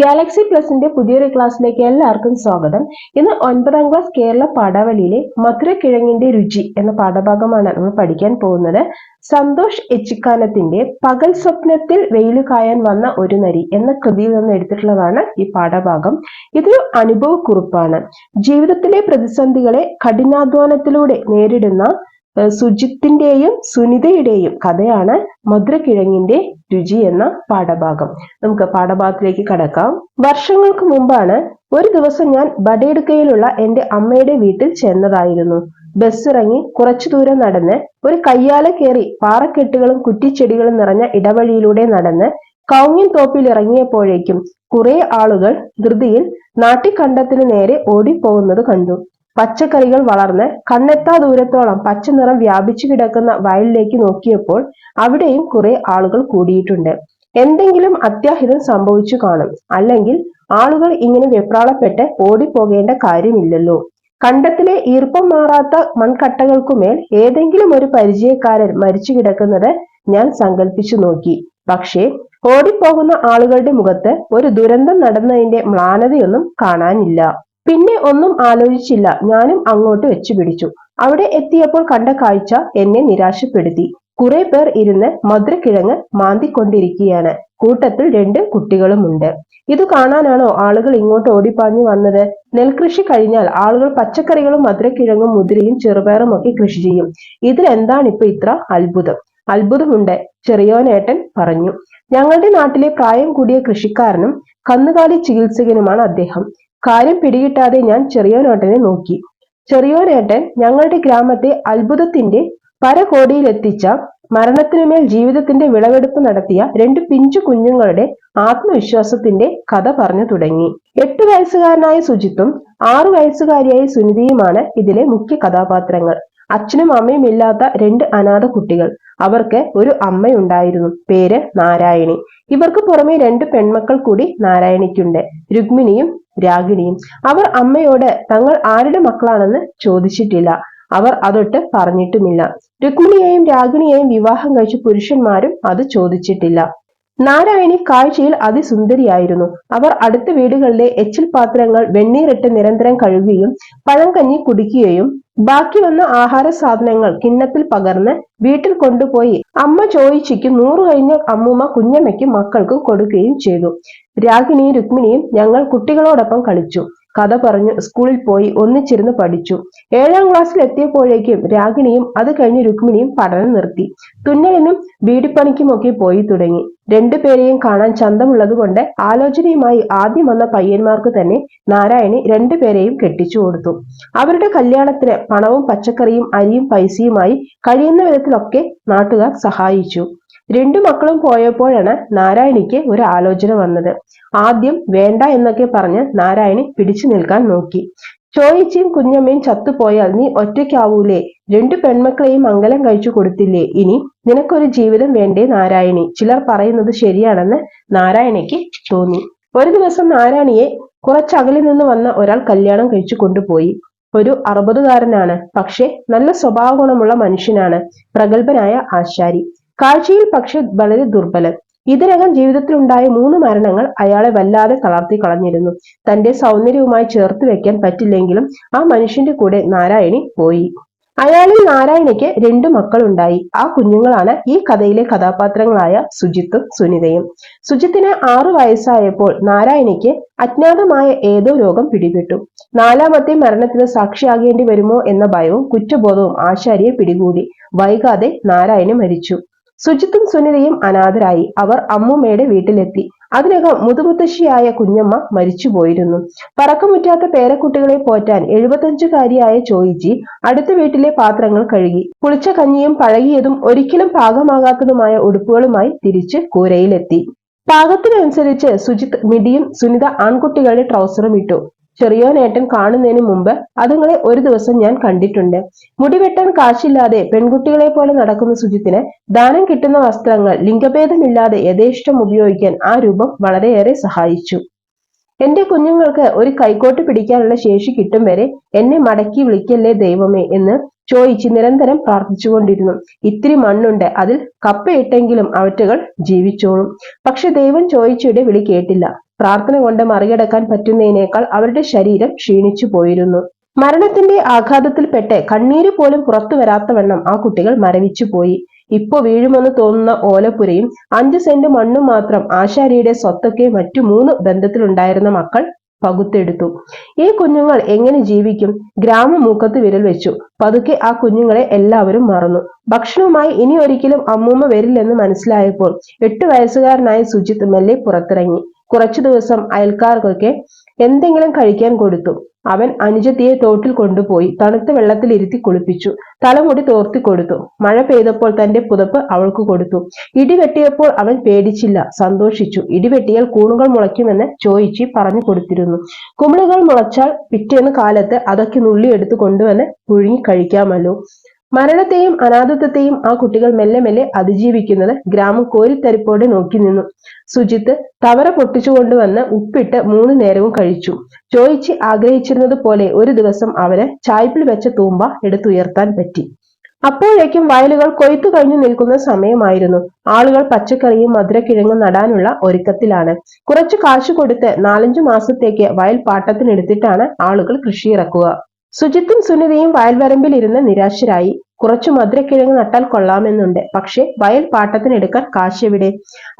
Galaxy പ്ലസിന്റെ പുതിയൊരു ക്ലാസ്സിലേക്ക് എല്ലാവർക്കും സ്വാഗതം. ഇന്ന് ഒൻപതാം ക്ലാസ് കേരള പാഠാവലിയിലെ മധുരക്കിഴങ്ങിന്റെ രുചി എന്ന പാഠഭാഗമാണ് നമ്മൾ പഠിക്കാൻ പോകുന്നത്. സന്തോഷ് എച്ചിക്കാനത്തിന്റെ പകൽ സ്വപ്നത്തിൽ വെയിൽ കായാൻ വന്ന ഒരു നരി എന്ന കൃതിയിൽ നിന്ന് എടുത്തിട്ടുള്ളതാണ് ഈ പാഠഭാഗം. ഇതൊരു അനുഭവക്കുറിപ്പാണ്. ജീവിതത്തിലെ പ്രതിസന്ധികളെ കഠിനാധ്വാനത്തിലൂടെ നേരിടുന്ന സുജിത്തിന്റെയും സുനിതയുടെയും കഥയാണ് മധുരക്കിഴങ്ങിന്റെ രുചി എന്ന പാഠഭാഗം. നമുക്ക് പാഠഭാഗത്തിലേക്ക് കടക്കാം. വർഷങ്ങൾക്ക് മുമ്പാണ് ഒരു ദിവസം ഞാൻ ബഡേടുക്കയിലുള്ള എന്റെ അമ്മയുടെ വീട്ടിൽ ചെന്നതായിരുന്നു. ബസ് ഇറങ്ങി കുറച്ചു ദൂരം നടന്ന് ഒരു കയ്യാല കയറി പാറക്കെട്ടുകളും കുറ്റിച്ചെടികളും നിറഞ്ഞ ഇടവഴിയിലൂടെ നടന്ന് കൗങ്ങിൻ തോപ്പിൽ ഇറങ്ങിയപ്പോഴേക്കും കുറെ ആളുകൾ ധൃതിയിൽ നാട്ടിക്കണ്ടത്തിന് നേരെ ഓടിപ്പോകുന്നത് കണ്ടു. പച്ചക്കറികൾ വളർന്ന് കണ്ണെത്താ ദൂരത്തോളം പച്ച നിറം വ്യാപിച്ചു കിടക്കുന്ന വയലിലേക്ക് നോക്കിയപ്പോൾ അവിടെയും കുറെ ആളുകൾ കൂടിയിട്ടുണ്ട്. എന്തെങ്കിലും അത്യാഹിതം സംഭവിച്ചു കാണും. അല്ലെങ്കിൽ ആളുകൾ ഇങ്ങനെ വെപ്രാളപ്പെട്ട് ഓടിപ്പോകേണ്ട കാര്യമില്ലല്ലോ. കണ്ടത്തിലെ ഈർപ്പം മാറാത്ത മൺകട്ടകൾക്കുമേൽ ഏതെങ്കിലും ഒരു പരിചയക്കാരൻ മരിച്ചു കിടക്കുന്നത് ഞാൻ സങ്കല്പിച്ചു നോക്കി. പക്ഷേ ഓടിപ്പോകുന്ന ആളുകളുടെ മുഖത്ത് ഒരു ദുരന്തം നടന്നതിന്റെ മ്ലാനതയൊന്നും കാണാനില്ല. പിന്നെ ഒന്നും ആലോചിച്ചില്ല. ഞാനും അങ്ങോട്ട് വെച്ചു പിടിച്ചു. അവിടെ എത്തിയപ്പോൾ കണ്ട കാഴ്ച എന്നെ നിരാശപ്പെടുത്തി. കുറെ പേർ ഇരുന്ന് മധുരക്കിഴങ്ങ് മാന്തിക്കൊണ്ടിരിക്കുകയാണ്. കൂട്ടത്തിൽ രണ്ട് കുട്ടികളുമുണ്ട്. ഇത് കാണാനാണോ ആളുകൾ ഇങ്ങോട്ട് ഓടിപ്പാഞ്ഞു വന്നത്? നെൽകൃഷി കഴിഞ്ഞാൽ ആളുകൾ പച്ചക്കറികളും മധുരക്കിഴങ്ങും മുതിരയും ചെറുപയറും ഒക്കെ കൃഷി ചെയ്യും. ഇതിൽ എന്താണ് ഇപ്പൊ ഇത്ര അത്ഭുതം? അത്ഭുതമുണ്ട് ചെറിയോനേട്ടൻ പറഞ്ഞു. ഞങ്ങളുടെ നാട്ടിലെ പ്രായം കൂടിയ കൃഷിക്കാരനും കന്നുകാലി ചികിത്സകനുമാണ് അദ്ദേഹം. കാര്യം പിടികിട്ടാതെ ഞാൻ ചെറിയോനേട്ടനെ നോക്കി. ചെറിയോനേട്ടൻ ഞങ്ങളുടെ ഗ്രാമത്തെ അത്ഭുതത്തിന്റെ പരകോടിയിലെത്തിച്ച മരണത്തിനുമേൽ ജീവിതത്തിന്റെ വിളവെടുപ്പ് നടത്തിയ രണ്ട് പിഞ്ചു കുഞ്ഞുങ്ങളുടെ ആത്മവിശ്വാസത്തിന്റെ കഥ പറഞ്ഞു തുടങ്ങി. എട്ട് വയസ്സുകാരനായ സുജിത്തും ആറു വയസ്സുകാരിയായ സുനിതയുമാണ് ഇതിലെ മുഖ്യ കഥാപാത്രങ്ങൾ. അച്ഛനും അമ്മയും ഇല്ലാത്ത രണ്ട് അനാഥ കുട്ടികൾ. അവർക്ക് ഒരു അമ്മയുണ്ടായിരുന്നു. പേര് നാരായണി. ഇവർക്ക് പുറമെ രണ്ട് പെൺമക്കൾ കൂടി നാരായണിക്കുണ്ട്. രുക്മിണിയും രാഗിണിയും. അവർ അമ്മയോട് തങ്ങൾ ആരുടെ മക്കളാണെന്ന് ചോദിച്ചിട്ടില്ല. അവർ അതൊട്ട് പറഞ്ഞിട്ടുമില്ല. രുക്മിണിയെയും രാഗിണിയെയും വിവാഹം കഴിച്ച പുരുഷന്മാരും അത് ചോദിച്ചിട്ടില്ല. നാരായണി കാഴ്ചയിൽ അതിസുന്ദരിയായിരുന്നു. അവർ അടുത്ത വീടുകളിലെ എച്ചിൽ പാത്രങ്ങൾ വെണ്ണീറിട്ട് നിരന്തരം കഴുകുകയും പഴങ്കഞ്ഞി കുടിക്കുകയും ബാക്കി വന്ന ആഹാര സാധനങ്ങൾ കിണ്ണത്തിൽ പകർന്ന് വീട്ടിൽ കൊണ്ടുപോയി അമ്മ ചോദിച്ചിക്ക് നൂറു കഴിഞ്ഞ അമ്മൂമ്മ കുഞ്ഞമ്മയ്ക്കും മക്കൾക്കും കൊടുക്കുകയും ചെയ്തു. രാഗിണിയും രുക്മിണിയും ഞങ്ങൾ കുട്ടികളോടൊപ്പം കളിച്ചു. കഥ പറഞ്ഞു സ്കൂളിൽ പോയി ഒന്നിച്ചിരുന്ന് പഠിച്ചു. ഏഴാം ക്ലാസ്സിൽ എത്തിയപ്പോഴേക്കും രാഗിണിയും അത് കഴിഞ്ഞ് രുക്മിണിയും പഠനം നിർത്തി. തുന്നലിനും വീടിപ്പണിക്കുമൊക്കെ പോയി തുടങ്ങി. രണ്ടുപേരെയും കാണാൻ ചന്തമുള്ളത് കൊണ്ട് ആലോചനയുമായി ആദ്യം വന്ന പയ്യന്മാർക്ക് തന്നെ നാരായണി രണ്ടുപേരെയും കെട്ടിച്ചു കൊടുത്തു. അവരുടെ കല്യാണത്തിന് പണവും പച്ചക്കറിയും അരിയും പൈസയുമായി കഴിയുന്ന വിധത്തിലൊക്കെ നാട്ടുകാർ സഹായിച്ചു. രണ്ടു മക്കളും പോയപ്പോഴാണ് നാരായണിക്ക് ഒരു ആലോചന വന്നത്. ആദ്യം വേണ്ട എന്നൊക്കെ പറഞ്ഞ് നാരായണി പിടിച്ചു നിൽക്കാൻ നോക്കി. ചോയിച്ചിയും കുഞ്ഞമ്മയും ചത്തുപോയാൽ നീ ഒറ്റയ്ക്കാവൂലേ? രണ്ടു പെൺമക്കളെയും മംഗലം കഴിച്ചു കൊടുത്തില്ലേ? ഇനി നിനക്കൊരു ജീവിതം വേണ്ടേ നാരായണി? ചിലർ പറയുന്നത് ശരിയാണെന്ന് നാരായണിക്ക് തോന്നി. ഒരു ദിവസം നാരായണിയെ കുറച്ചകലിൽ നിന്ന് വന്ന ഒരാൾ കല്യാണം കഴിച്ചു കൊണ്ടുപോയി. ഒരു അറുപതുകാരനാണ്. പക്ഷെ നല്ല സ്വഭാവ ഗുണമുള്ള മനുഷ്യനാണ്. പ്രഗത്ഭനായ ആശാരി. കാഴ്ചയിൽ പക്ഷെ വളരെ ദുർബലൻ. ഇതിനകം ജീവിതത്തിലുണ്ടായ മൂന്ന് മരണങ്ങൾ അയാളെ വല്ലാതെ തളർത്തി കളഞ്ഞിരുന്നു. തന്റെ സൗന്ദര്യവുമായി ചേർത്ത് വെക്കാൻ പറ്റില്ലെങ്കിലും ആ മനുഷ്യന്റെ കൂടെ നാരായണി പോയി. അയാളിൽ നാരായണിക്ക് രണ്ടു മക്കളുണ്ടായി. ആ കുഞ്ഞുങ്ങളാണ് ഈ കഥയിലെ കഥാപാത്രങ്ങളായ സുജിത്തും സുനിതയും. സുജിത്തിന് ആറു വയസ്സായപ്പോൾ നാരായണിക്ക് അജ്ഞാതമായ ഏതോ രോഗം പിടിപെട്ടു. നാലാമത്തെ മരണത്തിന് സാക്ഷിയാകേണ്ടി വരുമോ എന്ന ഭയവും കുറ്റബോധവും ആശാരിയെ പിടികൂടി. വൈകാതെ നാരായണി മരിച്ചു. സുജിത്തും സുനിതയും അനാഥരായി. അവർ അമ്മൂമ്മയുടെ വീട്ടിലെത്തി. അതിനകം മുതുമുത്തശ്ശിയായ കുഞ്ഞമ്മ മരിച്ചുപോയിരുന്നു. പറക്കമുറ്റാത്ത പേരക്കുട്ടികളെ പോറ്റാൻ എഴുപത്തഞ്ചുകാരിയായ ചോയിച്ചി അടുത്ത വീട്ടിലെ പാത്രങ്ങൾ കഴുകി. പുളിച്ച കഞ്ഞിയും പഴകിയതും ഒരിക്കലും പാകമാകാത്തതുമായ ഉടുപ്പുകളുമായി തിരിച്ച് കൂരയിലെത്തി. പാകത്തിനനുസരിച്ച് സുജിത് മിടിയും സുനിത ആൺകുട്ടികളുടെ ട്രൗസറും ഇട്ടു. ചെറിയോനേട്ടൻ കാണുന്നതിന് മുമ്പ് അതുങ്ങളെ ഒരു ദിവസം ഞാൻ കണ്ടിട്ടുണ്ട്. മുടിവെട്ടാൻ കാശില്ലാതെ പെൺകുട്ടികളെ പോലെ നടക്കുന്ന സുജിത്തിന് ദാനം കിട്ടുന്ന വസ്ത്രങ്ങൾ ലിംഗഭേദമില്ലാതെ യഥേഷ്ടം ഉപയോഗിക്കാൻ ആ രൂപം വളരെയേറെ സഹായിച്ചു. എന്റെ കുഞ്ഞുങ്ങൾക്ക് ഒരു കൈക്കോട്ട് പിടിക്കാനുള്ള ശേഷി കിട്ടും വരെ എന്നെ മടക്കി വിളിക്കല്ലേ ദൈവമേ എന്ന് ചോദിച്ച് നിരന്തരം പ്രാർത്ഥിച്ചുകൊണ്ടിരുന്നു. ഇത്തിരി മണ്ണുണ്ട് അതിൽ കപ്പയിട്ടെങ്കിലും അവറ്റകൾ ജീവിച്ചോളും. പക്ഷെ ദൈവം ചോദിച്ചയുടെ വിളി കേട്ടില്ല. പ്രാർത്ഥന കൊണ്ട് മറികടക്കാൻ പറ്റുന്നതിനേക്കാൾ അവരുടെ ശരീരം ക്ഷീണിച്ചു പോയിരുന്നു. മരണത്തിന്റെ ആഘാതത്തിൽപ്പെട്ട് കണ്ണീര് പോലും പുറത്തു വരാത്തവണ്ണം ആ കുട്ടികൾ മരവിച്ചു പോയി. ഇപ്പൊ വീഴുമെന്ന് തോന്നുന്ന ഓലപ്പുരയും അഞ്ചു സെന്റ് മണ്ണും മാത്രം ആശാരിയുടെ സ്വത്തൊക്കെ മറ്റു മൂന്ന് ബന്ധത്തിലുണ്ടായിരുന്ന മക്കൾ പകുത്തെടുത്തു. ഈ കുഞ്ഞുങ്ങൾ എങ്ങനെ ജീവിക്കും? ഗ്രാമം മൂക്കത്ത് വിരൽ വെച്ചു. പതുക്കെ ആ കുഞ്ഞുങ്ങളെ എല്ലാവരും മറന്നു. ഭക്ഷണവുമായി ഇനി ഒരിക്കലും അമ്മൂമ്മ വരില്ലെന്ന് മനസ്സിലായപ്പോൾ എട്ട് വയസ്സുകാരനായ സുജിത് മെല്ലെ പുറത്തിറങ്ങി. കുറച്ചു ദിവസം അയൽക്കാർക്കൊക്കെ എന്തെങ്കിലും കഴിക്കാൻ കൊടുത്തു. അവൻ അനുജത്തിയെ തോട്ടിൽ കൊണ്ടുപോയി തണുത്ത വെള്ളത്തിൽ ഇരുത്തി കുളിപ്പിച്ചു. തലമുടി തോർത്തി കൊടുത്തു. മഴ പെയ്തപ്പോൾ തന്റെ പുതപ്പ് അവൾക്ക് കൊടുത്തു. ഇടിവെട്ടിയപ്പോൾ അവൻ പേടിച്ചില്ല സന്തോഷിച്ചു. ഇടിവെട്ടിയാൽ കൂണുകൾ മുളയ്ക്കുമെന്ന് ചോയിച്ചി പറഞ്ഞു കൊടുത്തിരുന്നു. കുമിളുകൾ മുളച്ചാൽ പിറ്റേന്ന് കാലത്ത് അതൊക്കെ നുള്ളിയെടുത്ത് കൊണ്ടുവന്ന് പുഴുങ്ങി കഴിക്കാമല്ലോ. മരണത്തെയും അനാഥത്വത്തെയും ആ കുട്ടികൾ മെല്ലെ മെല്ലെ അതിജീവിക്കുന്നത് ഗ്രാമം കോരിത്തരിപ്പോടെ നോക്കി നിന്നു. സുജിത്ത് തവറ പൊട്ടിച്ചുകൊണ്ടുവന്ന് ഉപ്പിട്ട് മൂന്ന് നേരവും കഴിച്ചു. ചോയിച്ച് ആഗ്രഹിച്ചിരുന്നത് പോലെ ഒരു ദിവസം അവന് ചായ്പിൽ വെച്ച തൂമ്പ എടുത്തുയർത്താൻ പറ്റി. അപ്പോഴേക്കും വയലുകൾ കൊയ്ത്തു കഴിഞ്ഞു നിൽക്കുന്ന സമയമായിരുന്നു. ആളുകൾ പച്ചക്കറിയും മധുരക്കിഴങ്ങും നടാനുള്ള ഒരുക്കത്തിലാണ്. കുറച്ച് കാശ് കൊടുത്ത് നാലഞ്ചു മാസത്തേക്ക് വയൽ പാട്ടത്തിനെടുത്തിട്ടാണ് ആളുകൾ കൃഷി ഇറക്കുക സുജിത്തും സുനിതയും വയൽവരമ്പിൽ ഇരുന്ന് നിരാശരായി. കുറച്ചു മധുരക്കിഴങ്ങ് നട്ടാൽ കൊള്ളാമെന്നുണ്ട്. പക്ഷേ വയൽ പാട്ടത്തിനെടുക്കാൻ കാശെവിടെ?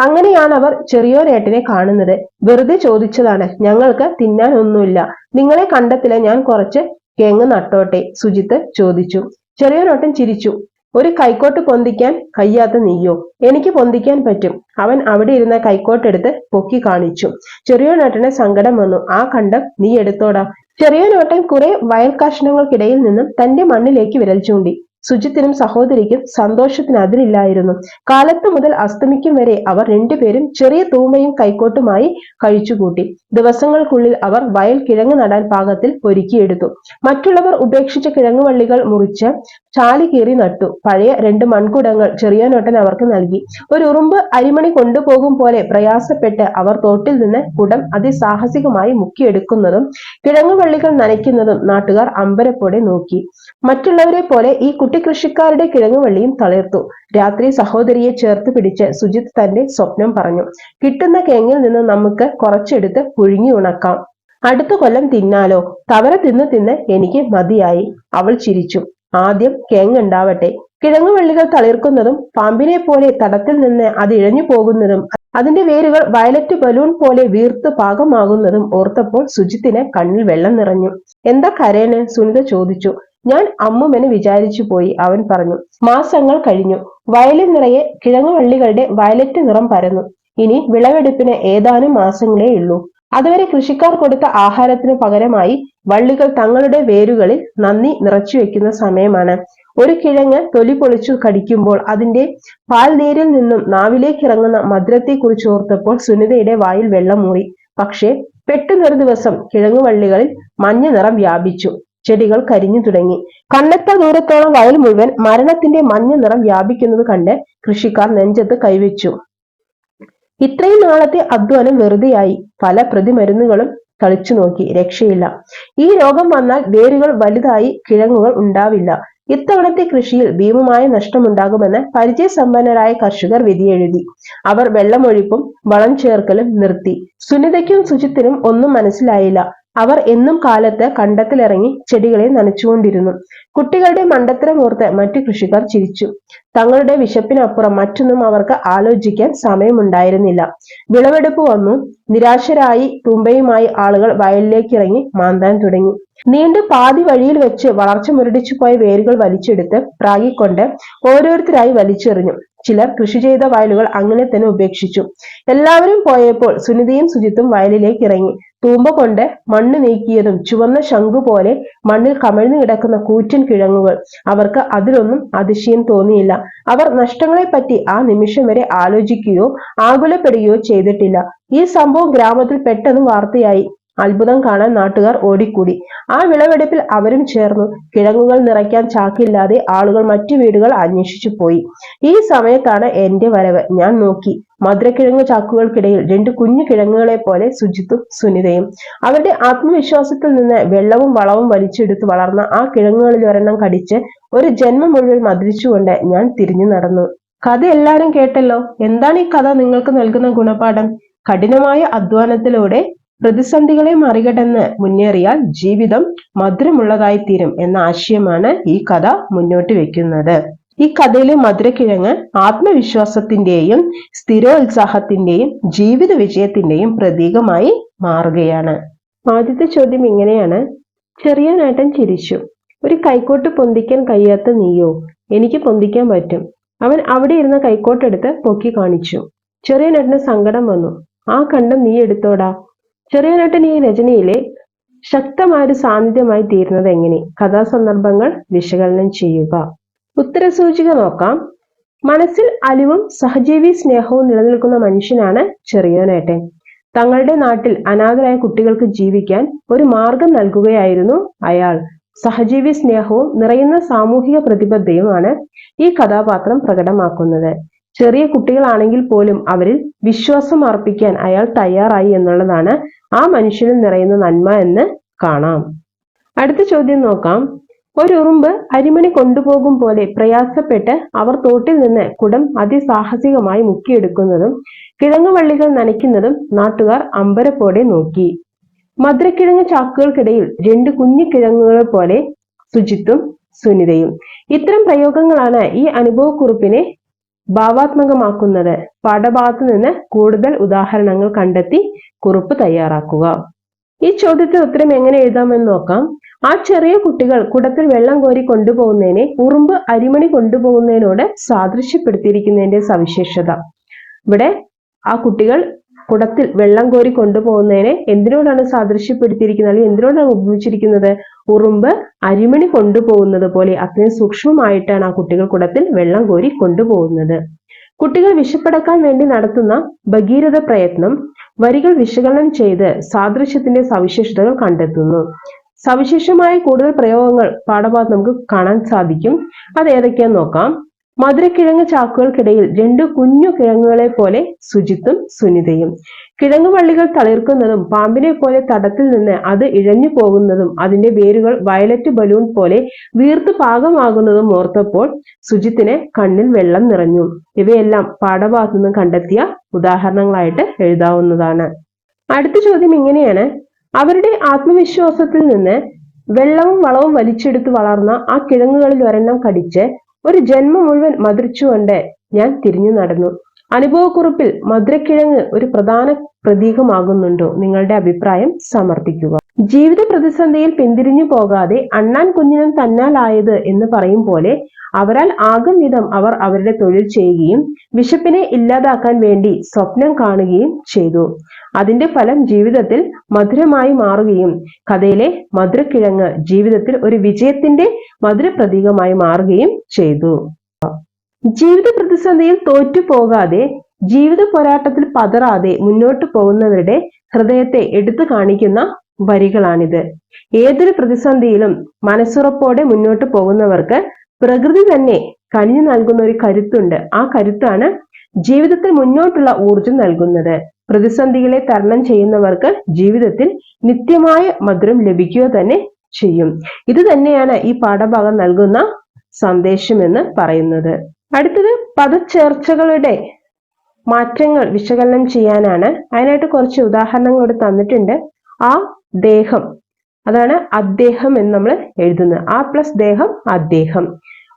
അങ്ങനെയാണ് അവർ ചെറിയോരേട്ടനെ കാണുന്നത്. വെറുതെ ചോദിച്ചതാണ്. ഞങ്ങൾക്ക് തിന്നാൻ ഒന്നുമില്ല. നിങ്ങളെ കണ്ടത്തില്ല. ഞാൻ കുറച്ച് കേങ്ങ് നട്ടോട്ടെ? സുജിത്ത് ചോദിച്ചു. ചെറിയോരോട്ടൻ ചിരിച്ചു. ഒരു കൈക്കോട്ട് പൊന്തിക്കാൻ കയ്യാത്ത നീയോ? എനിക്ക് പൊന്തിക്കാൻ പറ്റും. അവൻ അവിടെ ഇരുന്ന കൈക്കോട്ടെടുത്ത് പൊക്കി കാണിച്ചു. ചെറിയോനേട്ടന് സങ്കടം വന്നു. ആ കണ്ടം നീ എടുത്തോടാ. ചെറിയ ചെറിയോനോട്ടൻ കുറെ വയൽ കഷ്ണങ്ങൾക്കിടയിൽ നിന്നും തന്റെ മണ്ണിലേക്ക് വിരൽ ചൂണ്ടി. സുജിത്തിനും സഹോദരിക്കും സന്തോഷത്തിന് അതിരില്ലായിരുന്നു. കാലത്ത് മുതൽ അസ്തമിക്കും വരെ അവർ രണ്ടുപേരും ചെറിയ തൂമയും കൈക്കോട്ടുമായി കഴിച്ചുകൂട്ടി. ദിവസങ്ങൾക്കുള്ളിൽ അവർ വയൽ കിഴങ്ങ് നടാൻ പാകത്തിൽ ഒരുക്കിയെടുത്തു. മറ്റുള്ളവർ ഉപേക്ഷിച്ച കിഴങ്ങുവള്ളികൾ മുറിച്ച് ചാലി കീറി നട്ടു. പഴയ രണ്ട് മൺകുടങ്ങൾ ചെറിയനോട്ടൻ അവർക്ക് നൽകി. ഒരു ഉറുമ്പ് അരിമണി കൊണ്ടുപോകും പോലെ പ്രയാസപ്പെട്ട് അവർ തോട്ടിൽ നിന്ന് കുടം അതിസാഹസികമായി മുക്കിയെടുക്കുന്നതും കിഴങ്ങുവള്ളികൾ നനയ്ക്കുന്നതും നാട്ടുകാർ അമ്പരപ്പോടെ നോക്കി. മറ്റുള്ളവരെ പോലെ ഈ കുട്ടി കൃഷിക്കാരുടെ കിഴങ്ങുവള്ളിയും തളിർത്തു. രാത്രി സഹോദരിയെ ചേർത്ത് പിടിച്ച് സുജിത് തന്റെ സ്വപ്നം പറഞ്ഞു. കിട്ടുന്ന കേങ്ങിൽ നിന്ന് നമുക്ക് കുറച്ചെടുത്ത് പുഴുങ്ങി ഉണക്കാം. അടുത്ത കൊല്ലം തിന്നാലോ. തവര തിന്ന് തിന്ന് എനിക്ക് മതിയായി. അവൾ ചിരിച്ചു. ആദ്യം കേങ്ങുണ്ടാവട്ടെ കിഴങ്ങുവള്ളികൾ തളിർക്കുന്നതും പാമ്പിനെ പോലെ തടത്തിൽ നിന്ന് അത് ഇഴഞ്ഞു പോകുന്നതും അതിന്റെ വേരുകൾ വയലറ്റ് ബലൂൺ പോലെ വീർത്ത് പാകമാകുന്നതും ഓർത്തപ്പോൾ സുജിത്തിന് കണ്ണിൽ വെള്ളം നിറഞ്ഞു. എന്താ കരേന് സുനിത ചോദിച്ചു. ഞാൻ അമ്മുമെന്ന് വിചാരിച്ചു പോയി അവൻ പറഞ്ഞു. മാസങ്ങൾ കഴിഞ്ഞു. വയലിൽ നിറയെ കിഴങ്ങുവള്ളികളുടെ വയലറ്റ് നിറം പരന്നു. ഇനി വിളവെടുപ്പിന് ഏതാനും മാസങ്ങളേ ഉള്ളൂ. അതുവരെ കൃഷിക്കാർ കൊടുത്ത ആഹാരത്തിനു പകരമായി വള്ളികൾ തങ്ങളുടെ വേരുകളിൽ നന്ദി നിറച്ചു വെക്കുന്ന സമയമാണ്. ഒരു കിഴങ്ങ് തൊലി പൊളിച്ചു കടിക്കുമ്പോൾ അതിന്റെ പാൽ നീരിൽ നിന്നും നാവിലേക്ക് ഇറങ്ങുന്ന മധുരത്തെക്കുറിച്ച് ഓർത്തപ്പോൾ സുനിതയുടെ വായിൽ വെള്ളം മൂറി പക്ഷേ പെട്ടെന്നൊരു ദിവസം കിഴങ്ങുവള്ളികളിൽ മഞ്ഞ നിറം വ്യാപിച്ചു. ചെടികൾ കരിഞ്ഞു തുടങ്ങി. കണ്ണെത്ത ദൂരത്തോളം വയൽ മുഴുവൻ മരണത്തിന്റെ മഞ്ഞ നിറം വ്യാപിക്കുന്നത് കണ്ട് കൃഷിക്കാർ നെഞ്ചത്ത് കൈവച്ചു. ഇത്രയും നാളത്തെ അധ്വാനം വെറുതെയായി പല പ്രതിമരുന്നുകളും കളിച്ചു നോക്കി. രക്ഷയില്ല. ഈ രോഗം വന്നാൽ വേരുകൾ വലുതായി കിഴങ്ങുകൾ ഉണ്ടാവില്ല. ഇത്തവണത്തെ കൃഷിയിൽ ഭീമമായ നഷ്ടമുണ്ടാകുമെന്ന് പരിചയസമ്പന്നരായ കർഷകർ വിധിയെഴുതി. അവർ വെള്ളമൊഴിപ്പും വളം ചേർക്കലും നിർത്തി. സുനിതയ്ക്കും സുജിത്തിനും ഒന്നും മനസ്സിലായില്ല. അവർ എന്നും കാലത്ത് കണ്ടത്തിലിറങ്ങി ചെടികളെ നനച്ചുകൊണ്ടിരുന്നു. കുട്ടികളുടെ മണ്ടത്തരമോർത്ത് മറ്റു കൃഷിക്കാർ ചിരിച്ചു. തങ്ങളുടെ വിശപ്പിനപ്പുറം മറ്റൊന്നും അവർക്ക് ആലോചിക്കാൻ സമയമുണ്ടായിരുന്നില്ല. വിളവെടുപ്പ് വന്നു. നിരാശരായി തുമ്പയുമായി ആളുകൾ വയലിലേക്ക് ഇറങ്ങി മാന്താൻ തുടങ്ങി. നീണ്ട് പാതി വഴിയിൽ വെച്ച് വളർച്ച മുരടിച്ചു പോയ വേരുകൾ വലിച്ചെടുത്ത് പ്രാഗിക്കൊണ്ട് ഓരോരുത്തരായി വലിച്ചെറിഞ്ഞു. ചിലർ കൃഷി ചെയ്ത വയലുകൾ അങ്ങനെ തന്നെ ഉപേക്ഷിച്ചു. എല്ലാവരും പോയപ്പോൾ സുനിതയും സുജിത്തും വയലിലേക്ക് ഇറങ്ങി തൂമ്പ കൊണ്ട് മണ്ണ് നീക്കിയതും ചുവന്ന ശംഖു പോലെ മണ്ണിൽ കമഴ്ന്നു കിടക്കുന്ന കൂറ്റൻ കിഴങ്ങുകൾ. അവർക്ക് അതിലൊന്നും അതിശയം തോന്നിയില്ല. അവർ നഷ്ടങ്ങളെപ്പറ്റി ആ നിമിഷം വരെ ആലോചിക്കുകയോ ആകുലപ്പെടുകയോ ചെയ്തിട്ടില്ല. ഈ സംഭവം ഗ്രാമത്തിൽ പെട്ടെന്ന് വാർത്തയായി. അത്ഭുതം കാണാൻ നാട്ടുകാർ ഓടിക്കൂടി. ആ വിളവെടുപ്പിൽ അവരും ചേർന്നു. കിഴങ്ങുകൾ നിറയ്ക്കാൻ ചാക്കില്ലാതെ ആളുകൾ മറ്റു വീടുകൾ അന്വേഷിച്ചു പോയി. ഈ സമയത്താണ് എന്റെ വരവ്. ഞാൻ നോക്കി. മധുരക്കിഴങ്ങ് ചാക്കുകൾക്കിടയിൽ രണ്ട് കുഞ്ഞു കിഴങ്ങുകളെ പോലെ സുജിത്തും സുനിതയും. അവരുടെ ആത്മവിശ്വാസത്തിൽ നിന്ന് വെള്ളവും വളവും വലിച്ചെടുത്ത് വളർന്ന ആ കിഴങ്ങുകളിൽ ഒരെണ്ണം കടിച്ച് ഒരു ജന്മം മുഴുവൻ മധുരിച്ചുകൊണ്ട് ഞാൻ തിരിഞ്ഞു നടന്നു. കഥ എല്ലാരും കേട്ടല്ലോ? എന്താണ് ഈ കഥ? നിങ്ങൾക്ക് നൽകുന്ന ഗുണപാഠം? കഠിനമായ അധ്വാനത്തിലൂടെ പ്രതിസന്ധികളെ മറികടന്ന് മുന്നേറിയാൽ ജീവിതം മധുരമുള്ളതായി തീരും എന്ന ആശയമാണ് ഈ കഥ മുന്നോട്ട് വെക്കുന്നത്. ഈ കഥയിലെ മധുരക്കിഴങ്ങ് ആത്മവിശ്വാസത്തിന്റെയും സ്ഥിരോത്സാഹത്തിന്റെയും ജീവിത വിജയത്തിന്റെയും പ്രതീകമായി മാറുകയാണ്. ആദ്യത്തെ ചോദ്യം ഇങ്ങനെയാണ്. ചെറിയ നേട്ടൻ ചിരിച്ചു. ഒരു കൈക്കോട്ട് പൊന്തിക്കാൻ കഴിയാത്ത നീയോ? എനിക്ക് പൊന്തിക്കാൻ പറ്റും. അവൻ അവിടെ ഇരുന്ന കൈക്കോട്ടെടുത്ത് പൊക്കി കാണിച്ചു. ചെറിയ നേട്ടന് സങ്കടം വന്നു. ആ കണ്ടം നീ എടുത്തോടാ? ചെറിയ നേട്ടൻ ഈ രചനയിലെ ശക്തമായൊരു സാന്നിധ്യമായി തീരുന്നത് എങ്ങനെ? കഥാസന്ദർഭങ്ങൾ വിശകലനം ചെയ്യുക. ഉത്തരസൂചിക നോക്കാം. മനസ്സിൽ അലിവും സഹജീവി സ്നേഹവും നിലനിൽക്കുന്ന മനുഷ്യനാണ് ചെറിയോനേട്ടൻ തങ്ങളുടെ നാട്ടിൽ അനാഥരായ കുട്ടികൾക്ക് ജീവിക്കാൻ ഒരു മാർഗം നൽകുകയായിരുന്നു അയാൾ. സഹജീവി സ്നേഹവും നിറയുന്ന സാമൂഹിക പ്രതിബദ്ധതയുമാണ് ഈ കഥാപാത്രം പ്രകടമാക്കുന്നത്. ചെറിയ കുട്ടികളാണെങ്കിൽ പോലും അവരിൽ വിശ്വാസം അർപ്പിക്കാൻ അയാൾ തയ്യാറായി എന്നുള്ളതാണ് ആ മനുഷ്യനിൽ നിറയുന്ന നന്മ എന്ന് കാണാം. അടുത്ത ചോദ്യം നോക്കാം. ഒരു ഉറുമ്പ് അരിമണി കൊണ്ടുപോകും പോലെ പ്രയാസപ്പെട്ട് അവർ തോട്ടിൽ നിന്ന് കുടം അതിസാഹസികമായി മുക്കിയെടുക്കുന്നതും കിഴങ്ങുവള്ളികൾ നനയ്ക്കുന്നതും നാട്ടുകാർ അമ്പരപ്പോടെ നോക്കി. മധുരക്കിഴങ്ങ് ചാക്കുകൾക്കിടയിൽ രണ്ട് കുഞ്ഞു കിഴങ്ങുകളെ പോലെ സുജിത്തും സുനിതയും. ഇത്തരം പ്രയോഗങ്ങളാണ് ഈ അനുഭവക്കുറിപ്പിനെ ഭാവാത്മകമാക്കുന്നത്. പാഠഭാഗത്ത് നിന്ന് കൂടുതൽ ഉദാഹരണങ്ങൾ കണ്ടെത്തി കുറിപ്പ് തയ്യാറാക്കുക. ഈ ചോദ്യത്തിന് ഉത്തരം എങ്ങനെ എഴുതാമെന്ന് നോക്കാം. ആ ചെറിയ കുട്ടികൾ കുടത്തിൽ വെള്ളം കോരി കൊണ്ടുപോകുന്നതിനെ ഉറുമ്പ് അരിമണി കൊണ്ടുപോകുന്നതിനോട് സാദൃശ്യപ്പെടുത്തിയിരിക്കുന്നതിന്റെ സവിശേഷത. ഇവിടെ ആ കുട്ടികൾ കുടത്തിൽ വെള്ളം കോരി കൊണ്ടുപോകുന്നതിനെ എന്തിനോടാണ് സാദൃശ്യപ്പെടുത്തിയിരിക്കുന്നത്? അല്ലെങ്കിൽ എന്തിനോടാണ് ഉപയോഗിച്ചിരിക്കുന്നത് ഉറുമ്പ് അരിമണി കൊണ്ടുപോകുന്നത് പോലെ അത്രയും സൂക്ഷ്മമായിട്ടാണ് ആ കുട്ടികൾ കുടത്തിൽ വെള്ളം കോരി കൊണ്ടുപോകുന്നത്. കുട്ടികൾ വിശപ്പടക്കാൻ വേണ്ടി നടത്തുന്ന ഭഗീരഥ പ്രയത്നം വരികൾ വിശകലനം ചെയ്ത് സാദൃശ്യത്തിന്റെ സവിശേഷതകൾ കണ്ടെത്തുന്നു. സവിശേഷമായ കൂടുതൽ പ്രയോഗങ്ങൾ പാഠഭാഗത്ത് നമുക്ക് കാണാൻ സാധിക്കും. അത് ഏതൊക്കെയാന്ന് നോക്കാം. മധുരക്കിഴങ്ങ് ചാക്കുകൾക്കിടയിൽ രണ്ട് കുഞ്ഞു കിഴങ്ങുകളെ പോലെ സുജിത്തും സുനിതയും. കിഴങ്ങ് വള്ളികൾ തളിർക്കുന്നതും പാമ്പിനെ പോലെ തടത്തിൽ നിന്ന് അത് ഇഴഞ്ഞു പോകുന്നതും അതിന്റെ വേരുകൾ വയലറ്റ് ബലൂൺ പോലെ വീർത്ത് പാകമാകുന്നതും ഓർത്തപ്പോൾ സുജിത്തിന് കണ്ണിൽ വെള്ളം നിറഞ്ഞു. ഇവയെല്ലാം പാഠഭാഗത്തു നിന്ന് കണ്ടെത്തിയ ഉദാഹരണങ്ങളായിട്ട് എഴുതാവുന്നതാണ്. അടുത്ത ചോദ്യം ഇങ്ങനെയാണ്. അവരുടെ ആത്മവിശ്വാസത്തിൽ നിന്ന് വെള്ളവും വളവും വലിച്ചെടുത്ത് വളർന്ന ആ കിഴങ്ങുകളിൽ ഒരെണ്ണം കടിച്ച് ഒരു ജന്മം മുഴുവൻ മധുരിച്ചുകൊണ്ട് ഞാൻ തിരിഞ്ഞു നടന്നു. അനുഭവക്കുറിപ്പിൽ മധുരക്കിഴങ്ങ് ഒരു പ്രധാന പ്രതീകമാകുന്നുണ്ടോ? നിങ്ങളുടെ അഭിപ്രായം സമർപ്പിക്കുക ജീവിത പ്രതിസന്ധിയിൽ പിന്തിരിഞ്ഞു പോകാതെ അണ്ണാൻ കുഞ്ഞിനും തന്നാലായത് എന്ന് പറയും പോലെ അവരാൽ ആകും വിധം അവർ അവരുടെ തൊഴിൽ ചെയ്യുകയും വിശപ്പിനെ ഇല്ലാതാക്കാൻ വേണ്ടി സ്വപ്നം കാണുകയും ചെയ്തു. അതിന്റെ ഫലം ജീവിതത്തിൽ മധുരമായി മാറുകയും കഥയിലെ മധുരക്കിഴങ്ങ് ജീവിതത്തിൽ ഒരു വിജയത്തിന്റെ മധുര പ്രതീകമായി മാറുകയും ചെയ്തു. ജീവിത പ്രതിസന്ധിയിൽ തോറ്റു പോകാതെ ജീവിത പോരാട്ടത്തിൽ പതറാതെ മുന്നോട്ട് പോകുന്നവരുടെ ഹൃദയത്തെ എടുത്തു കാണിക്കുന്ന വരികളാണിത്. ഏതൊരു പ്രതിസന്ധിയിലും മനസ്സുറപ്പോടെ മുന്നോട്ട് പോകുന്നവർക്ക് പ്രകൃതി തന്നെ കനിഞ്ഞു നൽകുന്ന ഒരു കരുത്തുണ്ട്. ആ കരുത്താണ് ജീവിതത്തിൽ മുന്നോട്ടുള്ള ഊർജം നൽകുന്നത്. പ്രതിസന്ധികളെ തരണം ചെയ്യുന്നവർക്ക് ജീവിതത്തിൽ നിത്യമായ മധുരം ലഭിക്കുക തന്നെ ചെയ്യും. ഇത് തന്നെയാണ് ഈ പാഠഭാഗം നൽകുന്ന സന്ദേശം എന്ന് പറയുന്നത്. അടുത്തത് പദച്ചേർച്ചകളുടെ മാറ്റങ്ങൾ വിശകലനം ചെയ്യാനാണ്. അതിനായിട്ട് കുറച്ച് ഉദാഹരണങ്ങൾ ഇവിടെ തന്നിട്ടുണ്ട്. ആ ദേഹം അതാണ് അദ്ദേഹം എന്ന് നമ്മൾ എഴുതുന്നത്. ആ പ്ലസ് ദേഹം അദ്ദേഹം.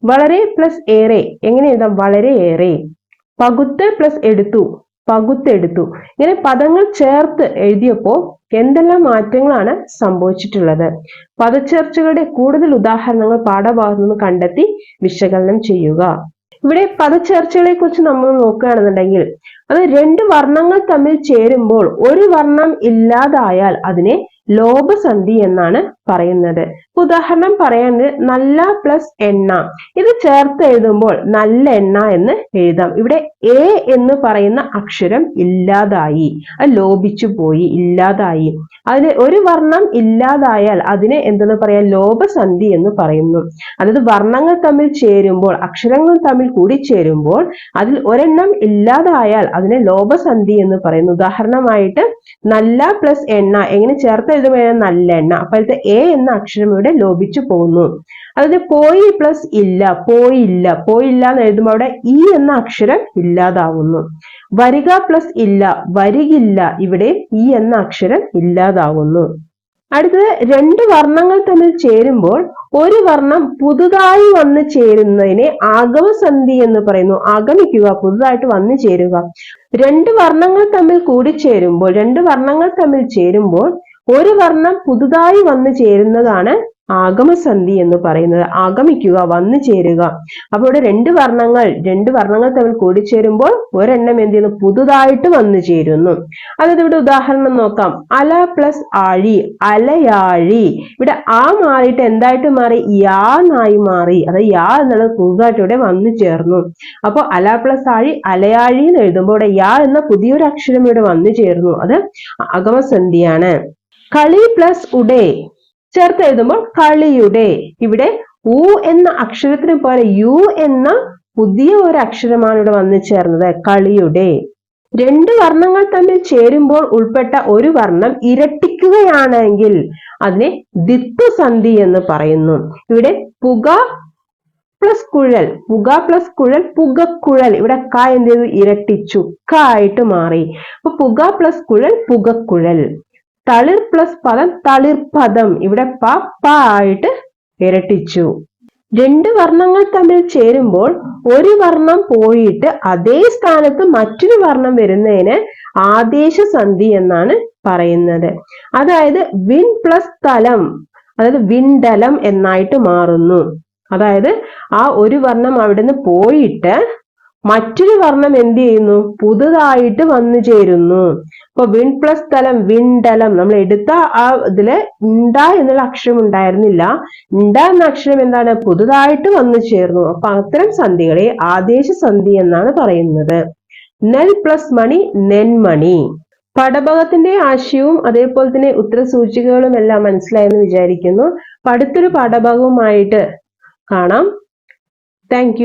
വളരെ പ്ലസ് ഏറെ എങ്ങനെ എഴുതാം? വളരെ ഏറെ. പകുത്ത് പ്ലസ് എടുത്തു പകുത്തെടുത്തു ഇങ്ങനെ പദങ്ങൾ ചേർത്ത് എഴുതിയപ്പോൾ എന്തെല്ലാം മാറ്റങ്ങളാണ് സംഭവിച്ചിട്ടുള്ളത്? പദച്ചേർച്ചകളുടെ കൂടുതൽ ഉദാഹരണങ്ങൾ പാഠഭാഗത്തു നിന്ന് കണ്ടെത്തി വിശകലനം ചെയ്യുക. ഇവിടെ പദചേർച്ചകളെ കുറിച്ച് നമ്മൾ നോക്കുകയാണെന്നുണ്ടെങ്കിൽ അത് രണ്ട് വർണങ്ങൾ തമ്മിൽ ചേരുമ്പോൾ ഒരു വർണം ഇല്ലാതായാൽ അതിനെ ലോപസന്ധി എന്നാണ് പറയുന്നത്. ഉദാഹരണം പറയാന് നല്ല പ്ലസ് എണ്ണ. ഇത് ചേർത്ത് എഴുതുമ്പോൾ നല്ല എണ്ണ എന്ന് എഴുതാം. ഇവിടെ എ എന്ന് പറയുന്ന അക്ഷരം ഇല്ലാതായി. അത് ലോപിച്ചു പോയി ഇല്ലാതായി. അതിന് ഒരു വർണം ഇല്ലാതായാൽ അതിനെ എന്തെന്ന് പറയാം? ലോപസന്ധി എന്ന് പറയുന്നു. അതായത് വർണങ്ങൾ തമ്മിൽ ചേരുമ്പോൾ അക്ഷരങ്ങൾ തമ്മിൽ കൂടി ചേരുമ്പോൾ അതിൽ ഒരെണ്ണം ഇല്ലാതായാൽ അതിനെ ലോപസന്ധി എന്ന് പറയുന്നു. ഉദാഹരണമായിട്ട് നല്ല പ്ലസ് എണ്ണ. എങ്ങനെ ചേർത്ത് എഴുതുമ്പോൾ നല്ല എണ്ണ? അപ്പോഴത്തെ എ എന്ന അക്ഷരം ഇവിടെ ലോപിച്ചു പോകുന്നു. അതായത് പോയി പ്ലസ് ഇല്ല പോയില്ല പോയില്ല എന്ന് എഴുതുമ്പോൾ അവിടെ ഈ എന്ന അക്ഷരം ഇല്ലാതാവുന്നു. വരിക പ്ലസ് ഇല്ല വരികില്ല ഇവിടെ ഈ എന്ന അക്ഷരം ഇല്ലാതാവുന്നു. അടുത്തത് രണ്ട് വർണങ്ങൾ തമ്മിൽ ചേരുമ്പോൾ ഒരു വർണം പുതുതായി വന്നു ചേരുന്നതിനെ ആഗമസന്ധി എന്ന് പറയുന്നു. ആഗമിക്കുക പുതുതായിട്ട് വന്നു ചേരുക. രണ്ട് വർണങ്ങൾ തമ്മിൽ കൂടിച്ചേരുമ്പോൾ രണ്ട് വർണങ്ങൾ തമ്മിൽ ചേരുമ്പോൾ ഒരു വർണം പുതുതായി വന്നു ചേരുന്നതാണ് ആഗമസന്ധി എന്ന് പറയുന്നത് ആഗമിക്കുക വന്നു ചേരുക. അപ്പോൾ ഇവിടെ രണ്ട് വർണങ്ങൾ രണ്ട് വർണങ്ങൾ തമ്മിൽ കൂടിച്ചേരുമ്പോൾ ഒരെണ്ണം എന്ത് ചെയ്യുന്നു? പുതുതായിട്ട് വന്നു ചേരുന്നു. അതായത് ഇവിടെ ഉദാഹരണം നോക്കാം. അല പ്ലസ് ആഴി അലയാഴി. ഇവിടെ ആ മാറിയിട്ട് എന്തായിട്ട് മാറി? യാ നായി മാറി. അത് യാ എന്നുള്ളത് പുതുതായിട്ട് ഇവിടെ വന്നു ചേർന്നു. അപ്പോൾ അല പ്ലസ് ആഴി അലയാഴി എന്ന് എഴുതുമ്പോൾ ഇവിടെ യാ എന്ന പുതിയൊരു അക്ഷരം ഇവിടെ വന്നു ചേർന്നു അത് അഗമസന്ധിയാണ് കളി പ്ലസ് ഉടേ. ചേർത്ത് എഴുതുമ്പോൾ കളിയുടെ. ഇവിടെ ഉ എന്ന അക്ഷരത്തിന് പോലെ യു എന്ന പുതിയ ഒരു അക്ഷരമാണ് ഇവിടെ വന്നു ചേർന്നത് കളിയുടെ. രണ്ട് വർണങ്ങൾ തമ്മിൽ ചേരുമ്പോൾ ഉൾപ്പെട്ട ഒരു വർണം ഇരട്ടിക്കുകയാണെങ്കിൽ അതിനെ ദിത്തുസന്ധി എന്ന് പറയുന്നു. ഇവിടെ പുക പ്ലസ് കുഴൽ പുക പ്ലസ് കുഴൽ പുകക്കുഴൽ. ഇവിടെ ക എന്ത് ചെയ്തു? ഇരട്ടിച്ചു ക ആയിട്ട് മാറി. അപ്പൊ പുക പ്ലസ് കുഴൽ പുകക്കുഴൽ. തളിർ പ്ലസ് പദം തളിർപദം ഇവിടെ പ പ ആയിട്ട് ഇരട്ടിച്ചു. രണ്ട് വർണങ്ങൾ തമ്മിൽ ചേരുമ്പോൾ ഒരു വർണം പോയിട്ട് അതേ സ്ഥാനത്ത് മറ്റൊരു വർണം വരുന്നതിന് ആദേശ സന്ധി എന്നാണ് പറയുന്നത്. അതായത് വിൻ പ്ലസ് തലം അതായത് വിൻഡലം എന്നായിട്ട് മാറുന്നു. അതായത് ആ ഒരു വർണം അവിടുന്ന് പോയിട്ട് മറ്റൊരു വർണം എന്ത് ചെയ്യുന്നു? പുതുതായിട്ട് വന്നു ചേരുന്നു. ഇപ്പൊ വിൺ പ്ലസ് തലം വിണ്ടലം നമ്മൾ എടുത്ത ആ ഇതിൽ ഇണ്ട എന്നുള്ള അക്ഷരം ഉണ്ടായിരുന്നില്ല. ഇണ്ട എന്ന അക്ഷരം എന്താണ്? പുതുതായിട്ട് വന്നു ചേർന്നു. അപ്പൊ അത്തരം സന്ധികളെ ആദേശ സന്ധി എന്നാണ് പറയുന്നത്. നെൽ പ്ലസ് മണി നെൻമണി പടഭകത്തിന്റെ ആശയവും അതേപോലെ തന്നെ ഉത്തരസൂചികകളും എല്ലാം മനസ്സിലായെന്ന് വിചാരിക്കുന്നു. അപ്പൊ അടുത്തൊരു പാഠഭാഗവുമായിട്ട് കാണാം. താങ്ക്